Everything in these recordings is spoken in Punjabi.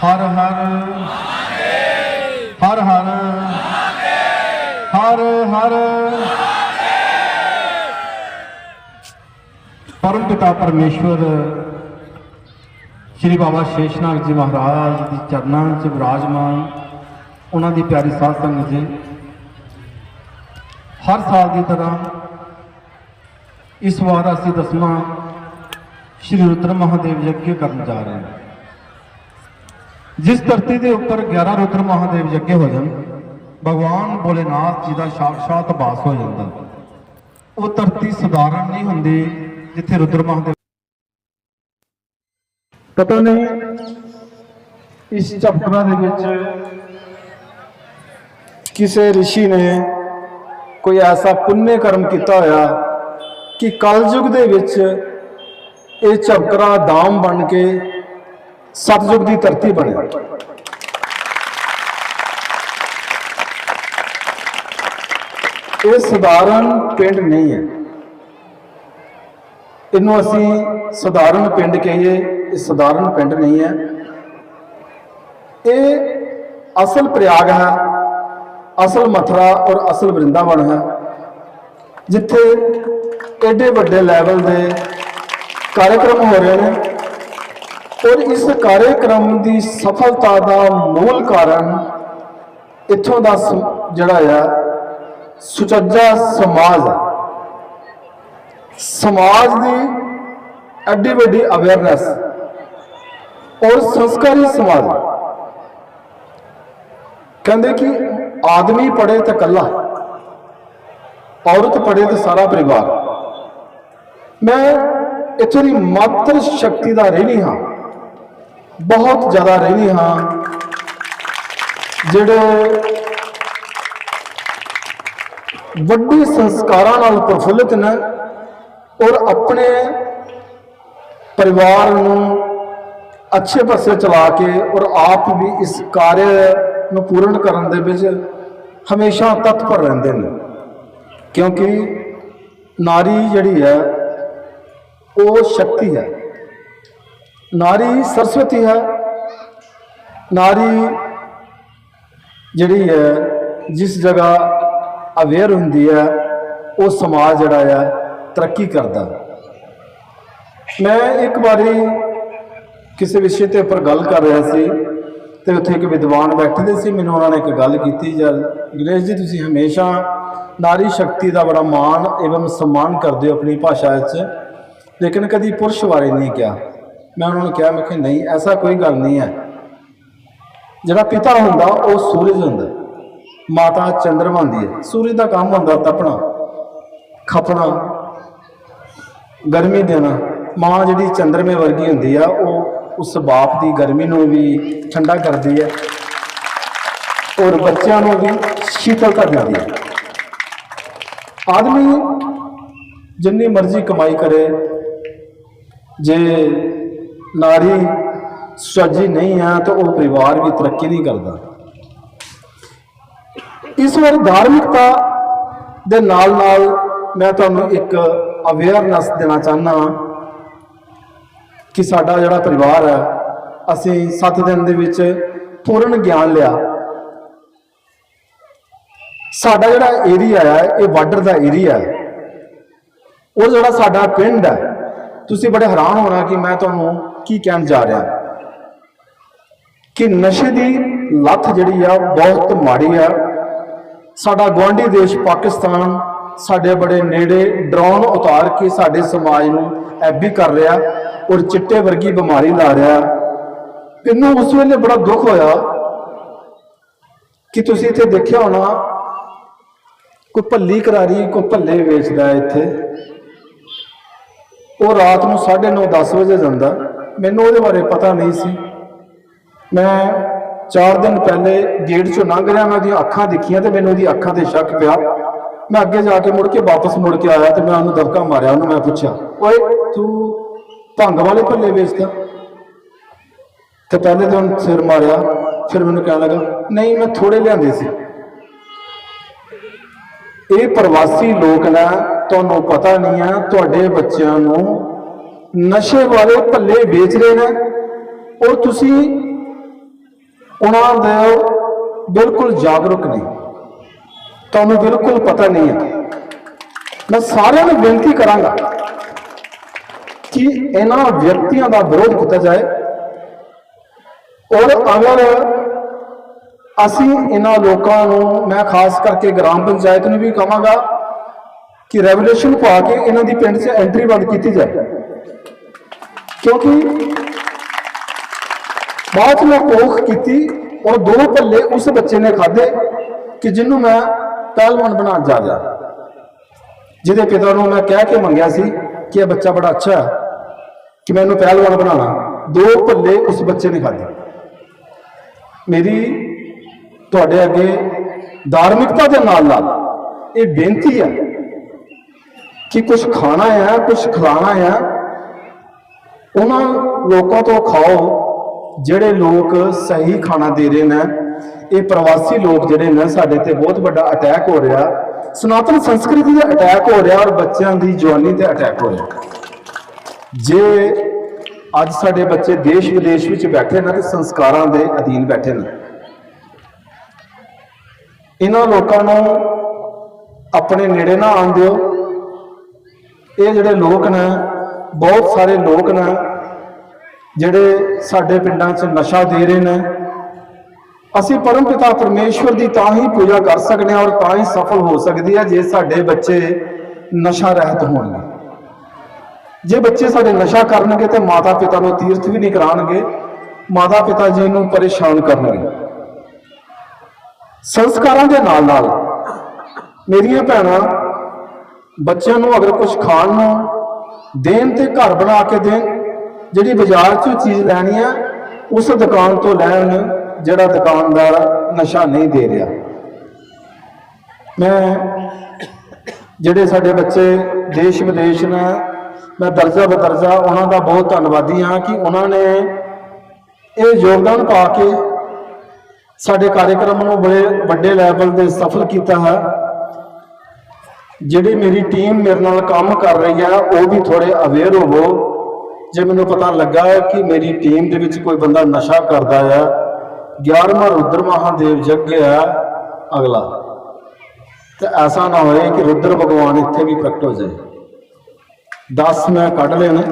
ਹਰ ਹਰ ਹਰ ਹਰ ਹਰ ਹਰ ਪਰਮ ਪਿਤਾ ਪਰਮੇਸ਼ਵਰ, ਸ਼੍ਰੀ ਬਾਬਾ ਸ਼ੇਸ਼ਨਾਗ ਜੀ ਮਹਾਰਾਜ ਦੀ ਚਰਨਾਂ 'ਚ ਵਿਰਾਜਮਾਨ ਉਹਨਾਂ ਦੀ ਪਿਆਰੀ ਸਾਧ ਸੰਗਤ ਜੀ, ਹਰ ਸਾਲ ਦੀ ਤਰ੍ਹਾਂ ਇਸ ਵਾਰ ਅਸੀਂ ਦਸਵਾਂ ਸ਼੍ਰੀ ਰੁద్ਰ ਮਹਾਦੇਵ ਯੱਗ ਕਰਨ ਜਾ ਰਹੇ ਹਾਂ। ਜਿਸ ਧਰਤੀ ਦੇ ਉੱਪਰ 11 ਰੁਦਰ ਮਹਾਦੇਵ ਜੱਗੇ ਹੋ ਜਾਣ, ਭਗਵਾਨ ਭੋਲੇਨਾਥ ਜੀ ਦਾ ਸਾਖਸ਼ਾਤ ਵਾਸ ਹੋ ਜਾਂਦਾ। ਉਹ ਧਰਤੀ ਸਧਾਰਨ ਨਹੀਂ ਹੁੰਦੀ ਜਿੱਥੇ ਰੁద్ਰ ਮਹਾਦੇਵ ਪਤਾ ਨਹੀਂ ਇਸ ਚਪਟਰਾ ਦੇ ਵਿੱਚ ਕਿਸੇ ਰਿਸ਼ੀ ਨੇ ਕੋਈ ਐਸਾ ਪੁੰਨੇ ਕਰਮ ਕੀਤਾ ਹੋਇਆ ਕਿ ਕਲਯੁਗ ਦੇ ਵਿੱਚ ਇਹ ਚਪਕਰਾ ਦਾਮ ਬਣ ਕੇ ਸਤਜੁਗ ਦੀ ਧਰਤੀ ਬਣਿਆ। ਇਹ ਸਧਾਰਨ ਪਿੰਡ ਨਹੀਂ ਹੈ। ਇਹਨੂੰ ਅਸੀਂ ਸਧਾਰਨ ਪਿੰਡ ਕਹੀਏ, ਇਹ ਸਧਾਰਨ ਪਿੰਡ ਨਹੀਂ ਹੈ। ਇਹ ਅਸਲ ਪ੍ਰਯਾਗ ਹੈ, ਅਸਲ ਮਥੁਰਾ ਔਰ ਅਸਲ ਵਰਿੰਦਾਵਨ ਹੈ, ਜਿੱਥੇ ਐਡੇ ਵੱਡੇ ਲੈਵਲ ਦੇ ਕਾਰਜਕ੍ਰਮ ਹੋ ਰਹੇ ਨੇ। ਔਰ ਇਸ ਕਾਰਜਕ੍ਰਮ ਦੀ ਸਫਲਤਾ ਦਾ ਮੂਲ ਕਾਰਨ ਇੱਥੋਂ ਦਾ ਜਿਹੜਾ ਆ, ਸੁਚੱਜਾ ਸਮਾਜ ਹੈ। ਸਮਾਜ ਦੀ ਐਡੀ ਵੱਡੀ ਅਵੇਅਰਨੈਸ ਔਰ ਸੰਸਕਾਰੀ ਸਮਾਜ। ਕਹਿੰਦੇ ਕਿ ਆਦਮੀ ਪੜੇ ਤਾਂ ਕੱਲਾ ਔਰਤ ਪੜੇ ਤਾਂ ਸਾਰਾ ਪਰਿਵਾਰ। ਮੈਂ ਇੱਥੋਂ ਦੀ ਮਾਤਰ ਸ਼ਕਤੀ ਦਾ ਰਹਿਣੀ ਹਾਂ। ਬਹੁਤ ਜ਼ਿਆਦਾ ਰਹਿਣੀ ਹਾਂ। ਜਿਹੜੇ ਵੱਡੇ ਸੰਸਕਾਰਾਂ ਨਾਲ ਪ੍ਰਫੁੱਲਿਤ ਨੇ ਔਰ ਆਪਣੇ ਪਰਿਵਾਰ ਨੂੰ ਅੱਛੇ ਪਾਸੇ ਚਲਾ ਕੇ ਔਰ ਆਪ ਵੀ ਇਸ ਕਾਰਜ ਨੂੰ ਪੂਰਨ ਕਰਨ ਦੇ ਵਿੱਚ ਹਮੇਸ਼ਾ ਤਤਪਰ ਰਹਿੰਦੇ ਨੇ। ਕਿਉਂਕਿ ਨਾਰੀ ਜਿਹੜੀ ਹੈ, ਉਹ ਸ਼ਕਤੀ ਹੈ। ਨਾਰੀ ਸਰਸਵਤੀ ਹੈ। ਨਾਰੀ ਜਿਹੜੀ ਹੈ, ਜਿਸ ਜਗ੍ਹਾ ਅਵੇਅਰ ਹੁੰਦੀ ਹੈ, ਉਹ ਸਮਾਜ ਜਿਹੜਾ ਹੈ, ਤਰੱਕੀ ਕਰਦਾ। ਮੈਂ ਇੱਕ ਵਾਰੀ ਕਿਸੇ ਵਿਸ਼ੇ ਤੇ ਉੱਪਰ ਗੱਲ ਕਰ ਰਿਹਾ ਸੀ ਤੇ ਉੱਥੇ ਇੱਕ ਵਿਦਵਾਨ ਬੈਠੇ ਸੀ, ਮੈਨੂੰ ਉਹਨਾਂ ਨੇ ਇੱਕ ਗੱਲ ਕੀਤੀ, ਜਦ ਗਣੇਸ਼ ਜੀ, ਤੁਸੀਂ ਹਮੇਸ਼ਾ ਨਾਰੀ ਸ਼ਕਤੀ ਦਾ ਬੜਾ ਮਾਣ ਐਵੰ ਸਨਮਾਨ ਕਰਦੇ ਹੋ ਆਪਣੀ ਭਾਸ਼ਾ ਵਿੱਚ, ਲੇਕਿਨ ਕਦੀ ਪੁਰਸ਼ ਬਾਰੇ ਨਹੀਂ ਕਿਹਾ। ਮੈਂ ਉਹਨਾਂ ਨੂੰ ਕਿਹਾ, ਮੈਂ ਕਿ ਨਹੀਂ, ਐਸਾ ਕੋਈ ਗੱਲ ਨਹੀਂ ਹੈ। ਜਿਹੜਾ ਪਿਤਾ ਹੁੰਦਾ, ਉਹ ਸੂਰਜ ਹੁੰਦਾ ਮਾਤਾ ਚੰਦਰਮਾ ਹੁੰਦੀ ਹੈ। ਸੂਰਜ ਦਾ ਕੰਮ ਹੁੰਦਾ ਤਪਣਾ, ਖਪਣਾ, ਗਰਮੀ ਦੇਣਾ। ਮਾਂ ਜਿਹੜੀ ਚੰਦਰਮੇ ਵਰਗੀ ਹੁੰਦੀ ਆ, ਉਹ ਉਸ ਬਾਪ ਦੀ ਗਰਮੀ ਨੂੰ ਵੀ ਠੰਡਾ ਕਰਦੀ ਹੈ ਔਰ ਬੱਚਿਆਂ ਨੂੰ ਵੀ ਸ਼ੀਤਲਤਾ ਦਿੰਦੀ ਹੈ। ਆਦਮੀ ਜਿੰਨੀ ਮਰਜ਼ੀ ਕਮਾਈ ਕਰੇ, ਜੇ ਨਾਰੀ ਸੱਜੀ ਨਹੀਂ ਹੈ ਤਾਂ ਉਹ ਪਰਿਵਾਰ ਵੀ ਤਰੱਕੀ ਨਹੀਂ ਕਰਦਾ। ਇਸ ਵਾਰ ਧਾਰਮਿਕਤਾ ਦੇ ਨਾਲ ਨਾਲ ਮੈਂ ਤੁਹਾਨੂੰ ਇੱਕ ਅਵੇਅਰਨੈਸ ਦੇਣਾ ਚਾਹੁੰਦਾ ਕਿ ਸਾਡਾ ਜਿਹੜਾ ਪਰਿਵਾਰ ਹੈ, ਅਸੀਂ 7 ਦਿਨ ਦੇ ਵਿੱਚ ਪੂਰਨ ਗਿਆਨ ਲਿਆ। ਸਾਡਾ ਜਿਹੜਾ ਏਰੀਆ ਹੈ, ਇਹ ਬਾਰਡਰ ਦਾ ਏਰੀਆ ਹੈ। ਉਹ ਜਿਹੜਾ ਸਾਡਾ ਪਿੰਡ ਹੈ, ਤੁਸੀਂ ਬੜੇ ਹੈਰਾਨ ਹੋਣਾ ਕਿ ਮੈਂ ਤੁਹਾਨੂੰ ਕੀ ਕਹਿਣ ਜਾ ਰਿਹਾ ਕਿ ਨਸ਼ੇ ਦੀ ਲੱਤ ਜਿਹੜੀ ਆ ਬਹੁਤ ਮਾੜੀ ਆ। ਸਾਡਾ ਗੁਆਂਢੀ ਦੇਸ਼ ਪਾਕਿਸਤਾਨ ਸਾਡੇ ਬੜੇ ਨੇੜੇ ਡਰੋਨ ਉਤਾਰ ਕੇ ਸਾਡੇ ਸਮਾਜ ਨੂੰ ਐਬੀ ਕਰ ਰਿਹਾ, ਔਰ ਚਿੱਟੇ ਵਰਗੀ ਬਿਮਾਰੀ ਲਾ ਰਿਹਾ। ਮੈਨੂੰ ਉਸ ਵੇਲੇ ਬੜਾ ਦੁੱਖ ਹੋਇਆ। ਕਿ ਤੁਸੀਂ ਇੱਥੇ ਦੇਖਿਆ ਹੋਣਾ? ਕੋਈ ਭੱਲੀ ਕਰਾਰੀ, ਕੋਈ ਭੱਲੇ ਵੇਚਦਾ ਇੱਥੇ। ਉਹ ਰਾਤ ਨੂੰ 9:30 10 ਵਜੇ ਜਾਂਦਾ। ਮੈਨੂੰ ਉਹਦੇ ਬਾਰੇ ਪਤਾ ਨਹੀਂ ਸੀ। ਮੈਂ 4 ਦਿਨ ਪਹਿਲੇ ਗੇਟ ਚੋਂ ਲੰਘ ਰਿਹਾ, ਮੈਂ ਉਹਦੀਆਂ ਅੱਖਾਂ ਦੇਖੀਆਂ ਤੇ ਮੈਨੂੰ ਉਹਦੀ ਅੱਖਾਂ ਤੇ ਸ਼ੱਕ ਪਿਆ। ਮੈਂ ਅੱਗੇ ਜਾ ਕੇ ਮੁੜ ਕੇ ਵਾਪਸ ਮੁੜ ਕੇ ਆਇਆ ਤੇ ਮੈਂ ਉਹਨੂੰ ਦਬਕਾ ਮਾਰਿਆ, ਉਹਨੂੰ ਮੈਂ ਪੁੱਛਿਆ, ਓਏ, ਤੂੰ ਭੰਗ ਵਾਲੇ ਭੱਲੇ ਵੇਚਦਾ? ਤੇ ਪਹਿਲੇ ਤਾਂ ਉਹਨੇ ਸਿਰ ਮਾਰਿਆ, ਫਿਰ ਮੈਨੂੰ ਕਹਿਣ ਲੱਗਾ, ਨਹੀਂ, ਮੈਂ ਥੋੜੇ ਲਿਆਂਦੇ ਸੀ। ਇਹ ਪ੍ਰਵਾਸੀ ਲੋਕ ਨੇ, ਤੁਹਾਨੂੰ ਪਤਾ ਨਹੀਂ ਆ ਤੁਹਾਡੇ ਬੱਚਿਆਂ ਨੂੰ ਨਸ਼ੇ ਵਾਲੇ ਭੱਲੇ ਵੇਚ ਰਹੇ ਨੇ। ਔਰ ਤੁਸੀਂ ਉਹਨਾਂ ਦੇ ਬਿਲਕੁਲ ਜਾਗਰੂਕ ਨਹੀਂ। ਤੁਹਾਨੂੰ ਬਿਲਕੁਲ ਪਤਾ ਨਹੀਂ ਹੈ। ਮੈਂ ਸਾਰਿਆਂ ਨੂੰ ਬੇਨਤੀ ਕਰਾਂਗਾ ਕਿ ਇਹਨਾਂ ਵਿਅਕਤੀਆਂ ਦਾ ਵਿਰੋਧ ਕੀਤਾ ਜਾਏ। ਔਰ ਅਗਰ ਅਸੀਂ ਇਹਨਾਂ ਲੋਕਾਂ ਨੂੰ, ਮੈਂ ਖਾਸ ਕਰਕੇ ਗ੍ਰਾਮ ਪੰਚਾਇਤ ਨੂੰ ਵੀ ਕਹਾਂਗਾ ਕਿ ਰੈਵੋਲੂਸ਼ਨ ਪਾ ਕੇ ਇਹਨਾਂ ਦੀ ਪਿੰਡ 'ਚ ਐਂਟਰੀ ਬੰਦ ਕੀਤੀ ਜਾਏ। ਕਿਉਂਕਿ ਬਾਅਦ ਮੈਂ ਕੋਖ ਕੀਤੀ ਔਰ ਦੋ ਭੱਲੇ ਉਸ ਬੱਚੇ ਨੇ ਖਾਦੇ ਕਿ ਜਿਹਨੂੰ ਮੈਂ ਪਹਿਲਵਾਨ ਬਣਾ ਜਾ ਰਿਹਾ। ਜਿਹਦੇ ਪਿਤਾ ਨੂੰ ਮੈਂ ਕਹਿ ਕੇ ਮੰਗਿਆ ਸੀ ਕਿ ਇਹ ਬੱਚਾ ਬੜਾ ਅੱਛਾ ਹੈ ਕਿ ਮੈਂ ਇਹਨੂੰ ਪਹਿਲਵਾਨ ਬਣਾਉਣਾ। ਦੋ ਭੱਲੇ ਉਸ ਬੱਚੇ ਨੇ ਖਾਦੇ ਮੇਰੀ ਤੁਹਾਡੇ ਅੱਗੇ ਧਾਰਮਿਕਤਾ ਦੇ ਨਾਲ ਨਾਲ ਇਹ ਬੇਨਤੀ ਹੈ ਕਿ ਕੁਝ ਖਾਣਾ ਹੈ ਕੁਝ ਖਿਲਾਣਾ ਹੈ ਉਹਨਾਂ ਲੋਕਾਂ ਤੋਂ ਖਾਓ, ਜਿਹੜੇ ਲੋਕ ਸਹੀ ਖਾਣਾ ਦੇ ਰਹੇ ਨੇ, ਇਹ ਪ੍ਰਵਾਸੀ ਲੋਕ ਜਿਹੜੇ ਨੇ ਸਾਡੇ ਤੇ ਬਹੁਤ ਵੱਡਾ ਅਟੈਕ ਹੋ ਰਿਹਾ। ਸਨਾਤਨ ਸੰਸਕ੍ਰਿਤੀ ਤੇ ਅਟੈਕ ਹੋ ਰਿਹਾ ਔਰ ਬੱਚਿਆਂ ਦੀ ਜਵਾਨੀ ਤੇ ਅਟੈਕ ਹੋ ਰਿਹਾ। ਜੇ ਅੱਜ ਸਾਡੇ ਬੱਚੇ ਦੇਸ਼ ਵਿਦੇਸ਼ ਵਿੱਚ ਬੈਠੇ ਨੇ ਤੇ ਸੰਸਕਾਰਾਂ ਦੇ ਅਧੀਨ ਬੈਠੇ ਨੇ, ਇਹਨਾਂ ਲੋਕਾਂ ਨੂੰ ਆਪਣੇ ਨੇੜੇ ਨਾ ਆਉਣ ਦਿਓ। ਇਹ ਜਿਹੜੇ ਲੋਕ ਨੇ ਬਹੁਤ ਸਾਰੇ ਲੋਕ ਨੇ ਜਿਹੜੇ ਸਾਡੇ ਪਿੰਡਾਂ 'ਚ ਨਸ਼ਾ ਦੇ ਰਹੇ ਨੇ। ਅਸੀਂ ਪਰਮ ਪਿਤਾ ਪਰਮੇਸ਼ਵਰ ਦੀ ਤਾਂ ਹੀ ਪੂਜਾ ਕਰ ਸਕਦੇ ਹਾਂ ਔਰ ਤਾਂ ਹੀ ਸਫਲ ਹੋ ਸਕਦੀ ਹੈ ਜੇ ਸਾਡੇ ਬੱਚੇ ਨਸ਼ਾ ਰਹਿਤ ਹੋਣਗੇ ਜੇ ਬੱਚੇ ਸਾਡੇ ਨਸ਼ਾ ਕਰਨਗੇ ਤੇ ਮਾਤਾ ਪਿਤਾ ਨੂੰ ਤੀਰਥ ਵੀ ਨਹੀਂ ਕਰਾਣਗੇ ਮਾਤਾ ਪਿਤਾ ਜੀ ਨੂੰ ਪਰੇਸ਼ਾਨ ਕਰਨਗੇ। ਸੰਸਕਾਰਾਂ ਦੇ ਨਾਲ ਨਾਲ ਮੇਰੀਆਂ ਭੈਣਾਂ, ਬੱਚਿਆਂ ਨੂੰ ਅਗਰ ਕੁਝ ਖਾਣ ਨੂੰ ਦੇਣ ਤੇ ਘਰ ਬਣਾ ਕੇ ਦੇਣ, ਜਿਹੜੀ ਬਾਜ਼ਾਰ 'ਚੋਂ ਚੀਜ਼ ਲੈਣੀ ਆ, ਉਸ ਦੁਕਾਨ ਤੋਂ ਲੈਣ, ਜਿਹੜਾ ਦੁਕਾਨਦਾਰ ਨਸ਼ਾ ਨਹੀਂ ਦੇ ਰਿਹਾ। ਮੈਂ ਜਿਹੜੇ ਸਾਡੇ ਬੱਚੇ ਦੇਸ਼ ਵਿਦੇਸ਼ ਨੇ, ਮੈਂ ਦਰਜਾ ਬਦਰਜਾ ਉਹਨਾਂ ਦਾ ਬਹੁਤ ਧੰਨਵਾਦੀ ਹਾਂ ਕਿ ਉਹਨਾਂ ਨੇ ਇਹ ਯੋਗਦਾਨ ਪਾ ਕੇ ਸਾਡੇ ਕਾਰਜਕ੍ਰਮ ਨੂੰ ਬੜੇ ਵੱਡੇ ਲੈਵਲ ਤੇ ਸਫਲ ਕੀਤਾ ਹੈ। ਜਿਹੜੀ ਮੇਰੀ ਟੀਮ ਮੇਰੇ ਨਾਲ ਕੰਮ ਕਰ ਰਹੀ ਹੈ, ਉਹ ਵੀ ਥੋੜੇ ਅਵੇਅਰ ਹੋਵੋ। ਜੇ ਮੈਨੂੰ ਪਤਾ ਲੱਗਾ ਹੈ ਕਿ ਮੇਰੀ ਟੀਮ ਦੇ ਵਿੱਚ ਕੋਈ ਬੰਦਾ ਨਸ਼ਾ ਕਰਦਾ ਆ 11ਵਾਂ ਰੁਦਰ ਮਹਾਦੇਵ ਯੱਗ ਹੈ ਅਗਲਾ। ਤੇ ਐਸਾ ਨਾ ਹੋਏ ਕਿ ਰੁਦਰ ਭਗਵਾਨ ਇੱਥੇ ਵੀ ਪ੍ਰਗਟ ਹੋ ਜਾਏ। 10 ਮੈਂ ਕੱਢ ਲਏ ਨੇ।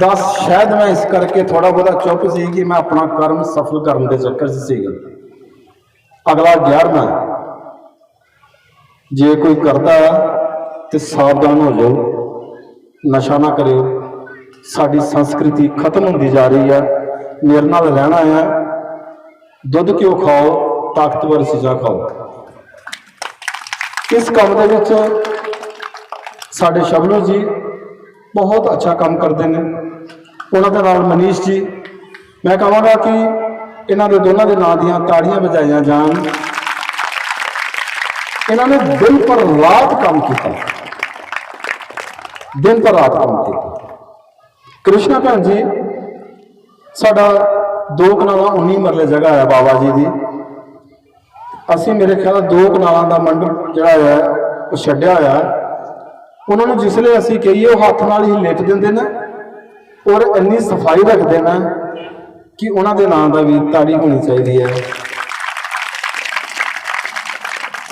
10 ਸ਼ਾਇਦ ਮੈਂ ਇਸ ਕਰਕੇ ਥੋੜਾ ਬਹੁਤਾ ਚੁੱਪ ਸੀ ਕਿ ਮੈਂ ਆਪਣਾ ਕਰਮ ਸਫਲ ਕਰਨ ਦੇ ਚੱਕਰ 'ਚ ਸੀਗਾ। ਅਗਲਾ 11ਵਾਂ ਜੇ ਕੋਈ ਕਰਦਾ ਤੇ ਸਾਵਧਾਨ ਹੋ ਜਾਓ, ਨਸ਼ਾ ਨਾ ਕਰਿਓ। ਸਾਡੀ ਸੰਸਕ੍ਰਿਤੀ ਖਤਮ ਹੁੰਦੀ ਜਾ ਰਹੀ ਹੈ ਮੇਰੇ ਨਾਲ ਰਹਿਣਾ ਹੈ ਦੁੱਧ ਕਿਉਂ ਖਾਓ? ਤਾਕਤਵਰ ਚੀਜ਼ਾਂ ਖਾਓ। ਇਸ ਕੰਮ ਦੇ ਵਿੱਚ ਸਾਡੇ ਸ਼ਬਨੂ ਜੀ ਬਹੁਤ ਅੱਛਾ ਕੰਮ ਕਰਦੇ ਨੇ। ਉਹਨਾਂ ਦੇ ਨਾਲ ਮਨੀਸ਼ ਜੀ। ਮੈਂ ਕਹਾਂਗਾ ਕਿ ਇਹਨਾਂ ਦੇ ਦੋਨਾਂ ਦੇ ਨਾਂ ਦੀਆਂ ਤਾੜੀਆਂ ਵਜਾਈਆਂ ਜਾਣ। ਇਹਨਾਂ ਨੇ ਦਿਨ ਪਰ ਰਾਤ ਕੰਮ ਕੀਤਾ। ਦਿਨ ਪਰ ਰਾਤ ਕੰਮ ਕੀਤਾ। ਕ੍ਰਿਸ਼ਨਾ ਭੈਣ ਜੀ, ਸਾਡਾ ਦੋ ਕਨਾਲਾਂ 19 ਮਰਲੇ ਜਗ੍ਹਾ ਹੈ ਬਾਬਾ ਜੀ ਦੀ। ਅਸੀਂ ਮੇਰੇ ਖਿਆਲ ਦੋ ਕਨਾਲਾਂ ਦਾ ਮੰਡਪ ਜਿਹੜਾ ਹੈ ਉਹ ਛੱਡਿਆ ਹੋਇਆ। ਉਹਨਾਂ ਨੂੰ ਜਿਸ ਲਈ ਅਸੀਂ ਕਹੀਏ, ਉਹ ਹੱਥ ਨਾਲ ਹੀ ਲਿਟ ਦਿੰਦੇ ਨੇ ਔਰ ਇੰਨੀ ਸਫ਼ਾਈ ਰੱਖਦੇ ਨੇ ਕਿ ਉਹਨਾਂ ਦੇ ਨਾਂ ਦਾ ਵੀ ਤਾੜੀ ਹੋਣੀ ਚਾਹੀਦੀ ਹੈ।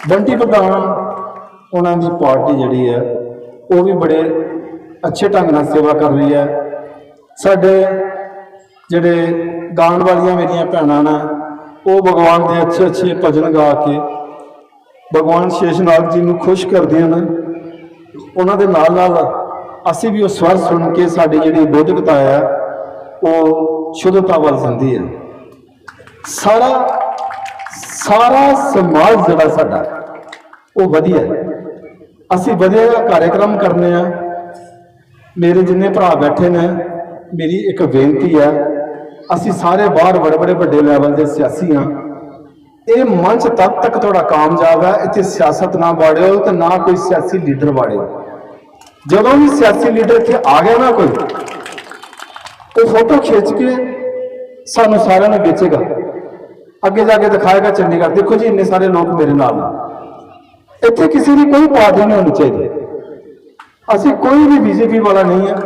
ਬੰਟੀ ਪ੍ਰਧਾਨ ਉਹਨਾਂ ਦੀ ਪਾਰਟੀ ਜਿਹੜੀ ਹੈ, ਉਹ ਵੀ ਬੜੇ ਅੱਛੇ ਢੰਗ ਨਾਲ ਸੇਵਾ ਕਰ ਰਹੀ ਹੈ। ਸਾਡੇ ਜਿਹੜੇ ਗਾਣ ਵਾਲੀਆਂ ਮੇਰੀਆਂ ਭੈਣਾਂ ਨੇ, ਉਹ ਭਗਵਾਨ ਦੇ ਅੱਛੇ ਅੱਛੇ ਭਜਨ ਗਾ ਕੇ ਭਗਵਾਨ ਸ਼ੇਸ਼ਨਾਗ ਜੀ ਨੂੰ ਖੁਸ਼ ਕਰਦੀਆਂ ਨੇ। ਉਹਨਾਂ ਦੇ ਨਾਲ ਨਾਲ ਅਸੀਂ ਵੀ ਉਹ ਸਵਰ ਸੁਣ ਕੇ ਸਾਡੀ ਜਿਹੜੀ ਬੋਧਕਤਾ ਹੈ, ਉਹ ਸ਼ੁੱਧਤਾ ਵੱਲ ਜਾਂਦੀ ਹੈ। ਸਾਰਾ ਸਾਰਾ ਸਮਾਜ ਜਿਹੜਾ ਸਾਡਾ, ਉਹ ਵਧੀਆ ਹੈ। ਅਸੀਂ ਵਧੀਆ ਕਾਰਜਕ੍ਰਮ ਕਰਨੇ ਆ। ਮੇਰੇ ਜਿੰਨੇ ਭਰਾ ਬੈਠੇ ਨੇ, ਮੇਰੀ ਇੱਕ ਬੇਨਤੀ ਹੈ, ਅਸੀਂ ਸਾਰੇ ਬਾਹਰ ਬੜੇ ਬੜੇ ਵੱਡੇ ਲੈਵਲ ਦੇ ਸਿਆਸੀ ਹਾਂ। ਇਹ ਮੰਚ ਤਦ ਤੱਕ ਤੁਹਾਡਾ ਕਾਮਯਾਬ ਹੈ, ਇੱਥੇ ਸਿਆਸਤ ਨਾ ਬਾੜਿਓ ਤੇ ਨਾ ਕੋਈ ਸਿਆਸੀ ਲੀਡਰ ਬਾੜਿਓ ਜਦੋਂ ਵੀ ਸਿਆਸੀ ਲੀਡਰ ਇੱਥੇ ਆ ਗਿਆ ਨਾ ਕੋਈ, ਉਹ ਫੋਟੋ ਖਿੱਚ ਕੇ ਸਾਨੂੰ ਸਾਰਿਆਂ ਨੂੰ ਵੇਚੇਗਾ। ਅੱਗੇ ਜਾ ਕੇ ਦਿਖਾਏਗਾ ਚੰਡੀਗੜ੍ਹ। ਦੇਖੋ ਜੀ, ਇੰਨੇ ਸਾਰੇ ਲੋਕ ਮੇਰੇ ਨਾਲ ਨੇ ਇੱਥੇ ਕਿਸੇ ਦੀ ਕੋਈ ਪਾਰਟੀ ਨਹੀਂ ਹੋਣੀ ਚਾਹੀਦੀ। ਅਸੀਂ ਕੋਈ ਵੀ ਬੀਜੇਪੀ ਵਾਲਾ ਨਹੀਂ ਆ।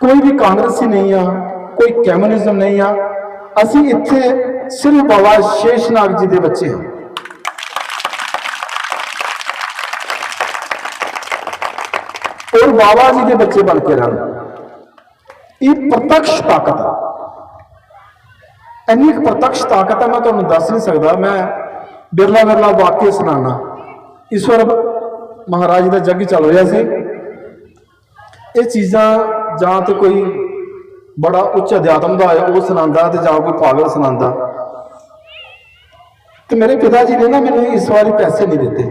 ਕੋਈ ਵੀ ਕਾਂਗਰਸੀ ਨਹੀਂ ਆ। ਕੋਈ ਕਮਿਊਨਿਜ਼ਮ ਨਹੀਂ ਆ। ਅਸੀਂ ਇੱਥੇ ਸਿਰਫ ਬਾਬਾ ਸ਼ੇਸ਼ਨਾਗ ਜੀ ਦੇ ਬੱਚੇ ਹਾਂ। ਔਰ ਬਾਬਾ ਜੀ ਦੇ ਬੱਚੇ ਬਣ ਕੇ ਰਹਿਣ। ਇਹ ਪ੍ਰਤੱਖ ਤਾਕਤ ਆ ਇੰਨੀ ਕੁ ਪ੍ਰਤੱਖ ਤਾਕਤ ਹੈ ਮੈਂ ਤੁਹਾਨੂੰ ਦੱਸ ਨਹੀਂ ਸਕਦਾ, ਮੈਂ ਬਿਰਲਾ ਬਿਰਲਾ ਵਾਕਿਆ ਸੁਣਾਣਾ ਇਸ ਵਾਰ ਮਹਾਰਾਜ ਦਾ ਜੱਗ ਚੱਲ ਰਿਹਾ ਸੀ। ਇਹ ਚੀਜ਼ਾਂ ਜਾਂ ਤੇ ਕੋਈ ਬੜਾ ਉੱਚ ਅਧਿਆਤਮ ਦਾ ਹੈ ਉਹ ਸੁਣਾਉਂਦਾ ਤੇ ਜਾਂ ਕੋਈ ਪਾਗਲ ਸੁਣਾਉਂਦਾ। ਤੇ ਮੇਰੇ ਪਿਤਾ ਜੀ ਨੇ ਨਾ ਮੈਨੂੰ ਇਸ ਵਾਰੀ ਪੈਸੇ ਨਹੀਂ ਦਿੱਤੇ।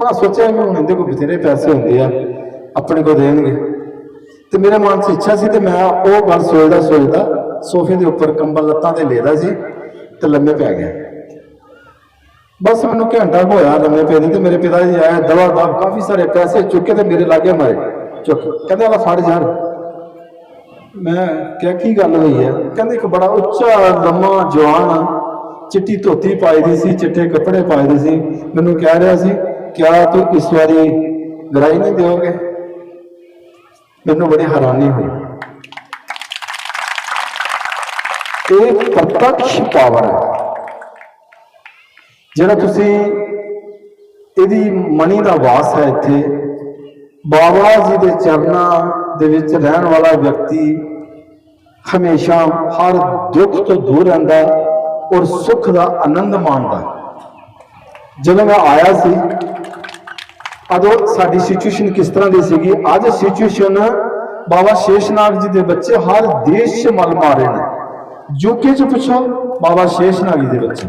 ਮੈਂ ਸੋਚਿਆ ਮੈਂ ਹੁਣ ਇਹਦੇ ਕੋਲ ਬਥੇਰੇ ਪੈਸੇ ਹੁੰਦੇ ਆ, ਆਪਣੇ ਕੋ ਦੇਣਗੇ। ਤੇ ਮੇਰੇ ਮਨ 'ਚ ਇੱਛਾ ਸੀ ਤੇ ਮੈਂ ਉਹ ਗੱਲ ਸੋਚਦਾ ਸੋਚਦਾ ਸੋਫੇ ਦੇ ਉੱਪਰ ਕੰਬਲ ਲੱਤਾਂ ਤੇ ਲੇਦਾ ਸੀ ਤੇ ਲੰਮੇ ਪੈ ਗਿਆ ਬਸ ਮੈਨੂੰ ਘੰਟਾ ਹੋਇਆ ਲੰਮੇ ਪੈ ਤੇ ਮੇਰੇ ਪਿਤਾ ਜੀ ਆਏ, ਦਵਾ ਦਵ ਕਾਫੀ ਸਾਰੇ ਪੈਸੇ ਚੁੱਕੇ ਤੇ ਮੇਰੇ ਲਾਗੇ ਮਾਰੇ। ਚੁੱਕ, ਕਹਿੰਦੇ ਆਲਾ ਫੜ ਯਾਰ। ਮੈਂ ਕਿਹਾ, ਕੀ ਗੱਲ ਹੋਈ ਹੈ? ਕਹਿੰਦੇ, ਇੱਕ ਬੜਾ ਉੱਚਾ, ਲੰਮਾ ਜਵਾਨ ਚਿੱਟੀ ਧੋਤੀ ਪਾਈ ਦੀ ਸੀ, ਚਿੱਟੇ ਕੱਪੜੇ ਪਾਏ ਦੇ ਸੀ। ਮੈਨੂੰ ਕਹਿ ਰਿਹਾ ਸੀ, ਕਿਆ ਤੂੰ ਇਸ ਵਾਰੀ ਗਰਾਈ ਨਹੀਂ ਦਿਓਗੇ? ਮੈਨੂੰ ਬੜੀ ਹੈਰਾਨੀ ਹੋਈ। ਇਹ ਪ੍ਰਤੱਖ ਪਾਵਰ ਹੈ। ਜਿਹੜਾ ਤੁਸੀਂ ਇਹਦੀ ਮਣੀ ਦਾ ਵਾਸ ਹੈ ਇੱਥੇ, ਬਾਬਾ ਜੀ ਦੇ ਚਰਨਾਂ ਦੇ ਵਿੱਚ ਰਹਿਣ ਵਾਲਾ ਵਿਅਕਤੀ ਹਮੇਸ਼ਾ ਹਰ ਦੁੱਖ ਤੋਂ ਦੂਰ ਰਹਿੰਦਾ ਔਰ ਸੁੱਖ ਦਾ ਆਨੰਦ ਮਾਣਦਾ ਜਦੋਂ ਮੈਂ ਆਇਆ ਸੀ, ਉਦੋਂ ਸਾਡੀ ਸਿਚੁਏਸ਼ਨ ਕਿਸ ਤਰ੍ਹਾਂ ਦੀ ਸੀਗੀ? ਅੱਜ ਸਿਚੁਏਸ਼ਨ ਬਾਬਾ ਸ਼ੇਸ਼ਨਾਗ ਜੀ ਦੇ ਬੱਚੇ ਹਰ ਦੇਸ਼ 'ਚ ਮਲ ਮਾਰੇ ਨੇ। ਯੂਕੇ 'ਚ ਪੁੱਛੋ, ਬਾਬਾ ਸ਼ੇਸ਼ਨਾਗ ਜੀ ਦੇ ਬੱਚੇ।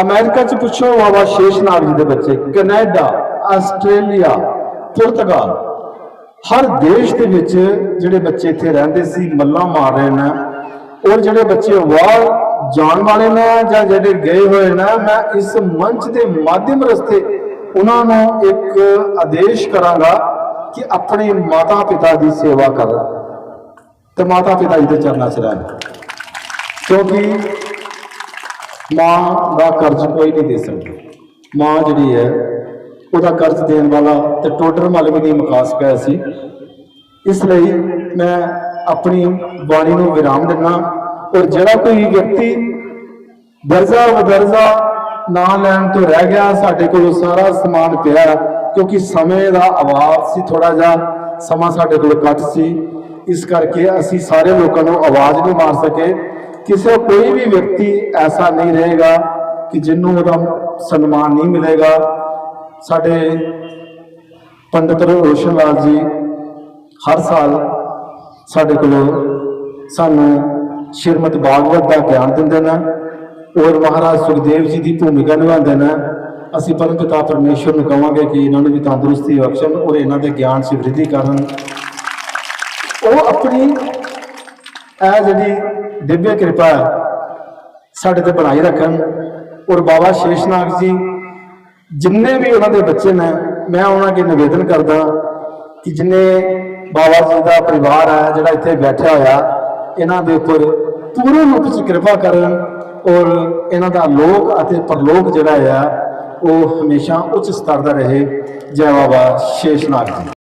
ਅਮਰੀਕਾ 'ਚ ਪੁੱਛੋ, ਬਾਬਾ ਸ਼ੇਸ਼ਨਾਗ ਜੀ ਦੇ ਬੱਚੇ। ਕੈਨੇਡਾ, ਆਸਟ੍ਰੇਲੀਆ, ਪੁਰਤਗਾਲ। ਹਰ ਦੇਸ਼ ਦੇ ਵਿੱਚ ਜਿਹੜੇ ਬੱਚੇ ਇੱਥੇ ਰਹਿੰਦੇ ਸੀ, ਮੱਲਾਂ ਮਾਰ ਰਹੇ ਨੇ, ਔਰ ਜਿਹੜੇ ਬੱਚੇ ਬਾਹਰ ਜਾਣ ਵਾਲੇ ਨੇ ਜਾਂ ਜਿਹੜੇ ਗਏ ਹੋਏ ਨੇ, ਮੈਂ ਇਸ ਮੰਚ ਦੇ ਮਾਧਿਅਮ ਰਸਤੇ ਉਹਨਾਂ ਨੂੰ ਇੱਕ ਆਦੇਸ਼ ਕਰਾਂਗਾ ਕਿ ਆਪਣੇ ਮਾਤਾ ਪਿਤਾ ਦੀ ਸੇਵਾ ਕਰਨ। ਤੇ ਮਾਤਾ ਪਿਤਾ ਜੀ ਦੇ ਚਰਨਾਂ 'ਚ ਰਹਿਣ। ਕਿਉਂਕਿ ਮਾਂ ਦਾ ਕਰਜ਼ ਕੋਈ ਨਹੀਂ ਦੇ ਸਕਦਾ। ਮਾਂ ਜਿਹੜੀ ਹੈ, ਉਹਦਾ ਕਰਜ਼ ਦੇਣ ਵਾਲਾ ਤੇ ਟੋਡਰ ਮਲ ਦੀ ਮਖਾਸ ਮੁਕਾ ਸੀ। ਇਸ ਲਈ ਮੈਂ ਆਪਣੀ ਬਾਣੀ ਨੂੰ ਵਿਰਾਮ ਦਿੰਦਾ ਔਰ ਜਿਹੜਾ ਕੋਈ ਵਿਅਕਤੀ ਦਰਜਾ ਵਦਰਜਾ ਨਾ ਲੈਣ ਤੋਂ ਰਹਿ ਗਿਆ, ਸਾਡੇ ਕੋਲ ਸਾਰਾ ਸਮਾਨ ਪਿਆ ਕਿਉਂਕਿ ਸਮੇਂ ਦਾ ਅਭਾਵ ਸੀ ਥੋੜਾ ਜਿਹਾ। ਸਮਾਂ ਸਾਡੇ ਕੋਲ ਘੱਟ ਸੀ। ਇਸ ਕਰਕੇ ਅਸੀਂ ਸਾਰੇ ਲੋਕਾਂ ਨੂੰ ਆਵਾਜ਼ ਨਹੀਂ ਮਾਰ ਸਕੇ। ਕਿਸੇ ਕੋਈ ਵੀ ਵਿਅਕਤੀ ਐਸਾ ਨਹੀਂ ਰਹੇਗਾ ਕਿ ਜਿਹਨੂੰ ਉਹਦਾ ਸਨਮਾਨ ਨਹੀਂ ਮਿਲੇਗਾ। ਸਾਡੇ ਪੰਡਿਤ ਰੋਸ਼ਨ ਲਾਲ ਜੀ ਹਰ ਸਾਲ ਸਾਡੇ ਕੋਲੋਂ ਸਾਨੂੰ ਸ਼੍ਰੀਮਦ ਭਾਗਵਤ ਦਾ ਗਿਆਨ ਦਿੰਦੇ ਨੇ। ਔਰ ਮਹਾਰਾਜ ਸੁਖਦੇਵ ਜੀ ਦੀ ਭੂਮਿਕਾ ਨਿਭਾਉਂਦੇ ਨੇ। ਅਸੀਂ ਪਰਮ ਪਿਤਾ ਪਰਮੇਸ਼ਵਰ ਨੂੰ ਕਹਾਂਗੇ ਕਿ ਇਹਨਾਂ ਨੂੰ ਵੀ ਤੰਦਰੁਸਤੀ ਬਖਸ਼ਣ ਔਰ ਇਹਨਾਂ ਦੇ ਗਿਆਨ 'ਚ ਵ੍ਰਿੱਧੀ ਕਰਨ। ਆਪਣੀ ਇਹ ਜਿਹੜੀ ਦਿਵਯ ਕਿਰਪਾ ਸਾਡੇ ਤੇ ਬਣਾਈ ਰੱਖਣ। ਔਰ ਬਾਬਾ ਸ਼ੇਸ਼ਨਾਗ ਜੀ ਜਿੰਨੇ ਵੀ ਉਹਨਾਂ ਦੇ ਬੱਚੇ ਨੇ, ਮੈਂ ਉਹਨਾਂ ਅੱਗੇ ਨਿਵੇਦਨ ਕਰਦਾ ਕਿ ਜਿੰਨੇ ਬਾਬਾ ਜੀ ਦਾ ਪਰਿਵਾਰ ਹੈ, ਜਿਹੜਾ ਇੱਥੇ ਬੈਠਿਆ ਹੋਇਆ, ਇਹਨਾਂ ਦੇ ਉੱਪਰ ਪੂਰੇ ਰੂਪ ਚ ਕਿਰਪਾ ਕਰਨ ਔਰ ਇਹਨਾਂ ਦਾ ਲੋਕ ਅਤੇ ਪਰਲੋਕ ਜਿਹੜਾ ਆ, ਉਹ ਹਮੇਸ਼ਾ ਉੱਚ ਸਤਰ ਦਾ ਰਹੇ। ਜੈ ਬਾਬਾ ਸ਼ੇਸ਼ਨਾਗ ਜੀ।